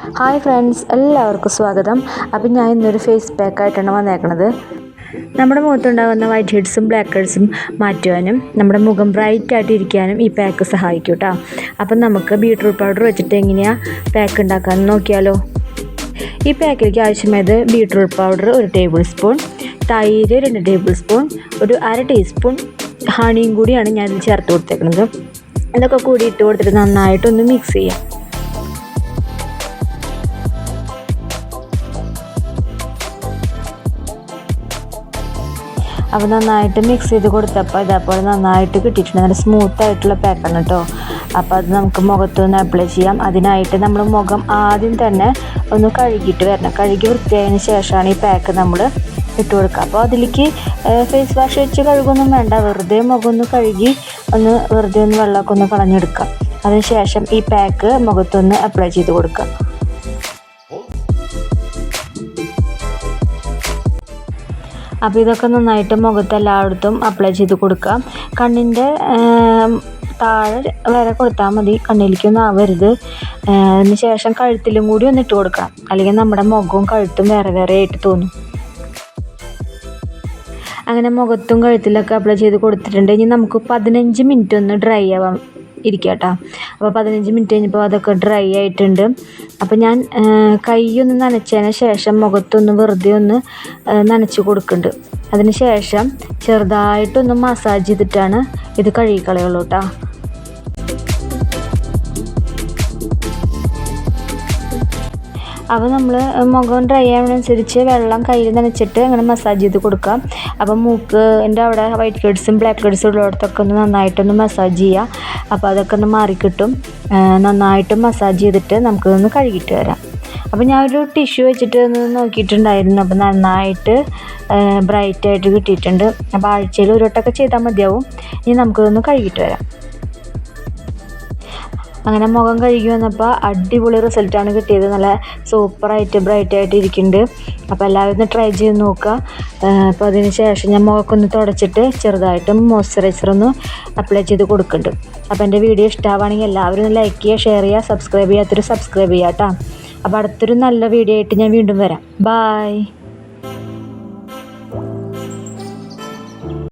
Hi friends എല്ലാവർക്കും സ്വാഗതം. അപ്പം ഞാൻ ഇന്നൊരു ഫേസ് പാക്കായിട്ടാണ് വന്നേക്കണത്. നമ്മുടെ മുഖത്തുണ്ടാകുന്ന വൈറ്റ് ഹെഡ്സും ബ്ലാക്ക് ഹെഡ്സും മാറ്റുവാനും നമ്മുടെ മുഖം ബ്രൈറ്റ് ആയിട്ട് ഇരിക്കാനും ഈ പാക്ക് സഹായിക്കും കേട്ടോ അപ്പം നമുക്ക് ബീട്രൂട്ട് പൗഡർ വെച്ചിട്ട് എങ്ങനെയാണ് പാക്ക് ഉണ്ടാക്കാമെന്ന് നോക്കിയാലോ. ഈ പാക്കിലേക്ക് ആവശ്യമായത് ബീട്രൂട്ട് പൗഡർ ഒരു ടേബിൾ സ്പൂൺ തൈര് രണ്ട് ടേബിൾ സ്പൂൺ ഒരു അര ടീസ്പൂൺ ഹണിയും കൂടിയാണ് ഞാൻ ഇതിൽ ചേർത്ത് കൊടുത്തേക്കുന്നത് ഇതൊക്കെ കൂടി ഇട്ട് കൊടുത്തിട്ട് നന്നായിട്ടൊന്ന് മിക്സ് ചെയ്യാം. അപ്പോൾ നന്നായിട്ട് മിക്സ് ചെയ്ത് കൊടുത്തപ്പോൾ ഇതേപോലെ നന്നായിട്ട് കിട്ടിയിട്ടുണ്ട്. നല്ല സ്മൂത്ത് ആയിട്ടുള്ള പാക്കാണ് കേട്ടോ അപ്പോൾ അത് നമുക്ക് മുഖത്തൊന്ന് അപ്ലൈ ചെയ്യാം. അതിനായിട്ട് നമ്മൾ മുഖം ആദ്യം തന്നെ ഒന്ന് കഴുകിയിട്ട് വരണം. കഴുകി വൃത്തിയായതിനു ശേഷമാണ് ഈ പാക്ക് നമ്മൾ ഇട്ട് കൊടുക്കുക. അപ്പോൾ അതിലേക്ക് ഫേസ് വാഷ് വെച്ച് കഴുകൊന്നും വേണ്ട. വെറുതെ മുഖം ഒന്ന് കഴുകി ഒന്ന് വെറുതെ ഒന്ന് വെള്ളമൊക്കെ ഒന്ന് കളഞ്ഞെടുക്കാം അതിന് ശേഷം ഈ പാക്ക് മുഖത്തൊന്ന് അപ്ലൈ ചെയ്ത് കൊടുക്കുക. അപ്പോൾ ഇതൊക്കെ നന്നായിട്ട് മുഖത്ത് എല്ലായിടത്തും അപ്ലൈ ചെയ്ത് കൊടുക്കാം കണ്ണിന്റെ താഴെ വരെ കൊടുത്താൽ മതി. കണ്ണിലേക്കൊന്നും ആവരുത്. അതിന് ശേഷം കഴുത്തിലും കൂടി ഒന്ന് ഇട്ട് കൊടുക്കാം അല്ലെങ്കിൽ നമ്മുടെ മുഖവും കഴുത്തും വേറെ വേറെ ആയിട്ട് തോന്നും. അങ്ങനെ മുഖത്തും കഴുത്തിലൊക്കെ അപ്ലൈ ചെയ്ത് കൊടുത്തിട്ടുണ്ട്. ഇനി നമുക്ക് പതിനഞ്ച് മിനിറ്റ് ഒന്ന് ഡ്രൈ ആവാൻ ഇരിക്കുക അപ്പോൾ പതിനഞ്ച് മിനിറ്റ് കഴിഞ്ഞപ്പോൾ അതൊക്കെ ഡ്രൈ ആയിട്ടുണ്ട്. അപ്പോൾ ഞാൻ കൈ ഒന്ന് നനച്ചതിന് ശേഷം മുഖത്തൊന്ന് വെറുതെ ഒന്ന് നനച്ച് കൊടുക്കുന്നുണ്ട് അതിന് ശേഷം ചെറുതായിട്ടൊന്ന് മസാജ് ചെയ്തിട്ടാണ് ഇത് കഴുകിക്കളയുള്ളൂ കേട്ടോ അപ്പോൾ നമ്മൾ മുഖം ഡ്രൈ ആവുന്നതനുസരിച്ച് വെള്ളം കയ്യിൽ നനച്ചിട്ട് അങ്ങനെ മസാജ് ചെയ്ത് കൊടുക്കാം. അപ്പോൾ മൂക്കിന്റെ അവിടെ വൈറ്റ് ഹെഡ്സും ബ്ലാക്ക് ഹെഡ്സും ഉള്ളിടത്തൊക്കെ ഒന്ന് നന്നായിട്ടൊന്ന് മസാജ് ചെയ്യുക അപ്പോൾ അതൊക്കെ ഒന്ന് മാറിക്കിട്ടും നന്നായിട്ട് മസാജ് ചെയ്തിട്ട് നമുക്കൊന്ന് കഴുകിയിട്ട് വരാം. അപ്പോൾ ഞാൻ ഒരു ടിഷ്യൂ വെച്ചിട്ട് ഒന്ന് നോക്കിയിട്ടുണ്ടായിരുന്നു. അപ്പോൾ നന്നായിട്ട് ബ്രൈറ്റായിട്ട് കിട്ടിയിട്ടുണ്ട്. അപ്പോൾ ആഴ്ചയിൽ ഒരു വട്ടമൊക്കെ ചെയ്താൽ മതിയാവും. ഇനി നമുക്കൊന്ന് കഴുകിയിട്ട് വരാം. അങ്ങനെ മുഖം കഴുകി വന്നപ്പോൾ അടിപൊളി റിസൾട്ടാണ് കിട്ടിയത്. നല്ല സൂപ്പറായിട്ട് ബ്രൈറ്റ് ആയിട്ട് ഇരിക്കുന്നുണ്ട്. അപ്പോൾ എല്ലാവരും ഒന്ന് ട്രൈ ചെയ്ത് നോക്കുക. അപ്പോൾ അതിന് ശേഷം ഞാൻ മുഖക്കൊന്ന് തുടച്ചിട്ട് ചെറുതായിട്ട് മോയ്സ്ചറൈസർ ഒന്ന് അപ്ലൈ ചെയ്ത് കൊടുക്കുന്നുണ്ട്. അപ്പോൾ എന്റെ വീഡിയോ ഇഷ്ടമാവുകയാണെങ്കിൽ എല്ലാവരും ഒന്ന് ലൈക്ക് ചെയ്യുക ഷെയർ ചെയ്യുക സബ്സ്ക്രൈബ് ചെയ്യാത്തൊരു സബ്സ്ക്രൈബ് ചെയ്യാം കേട്ടോ അപ്പോൾ അടുത്തൊരു നല്ല വീഡിയോ ആയിട്ട് ഞാൻ വീണ്ടും വരാം. ബായ്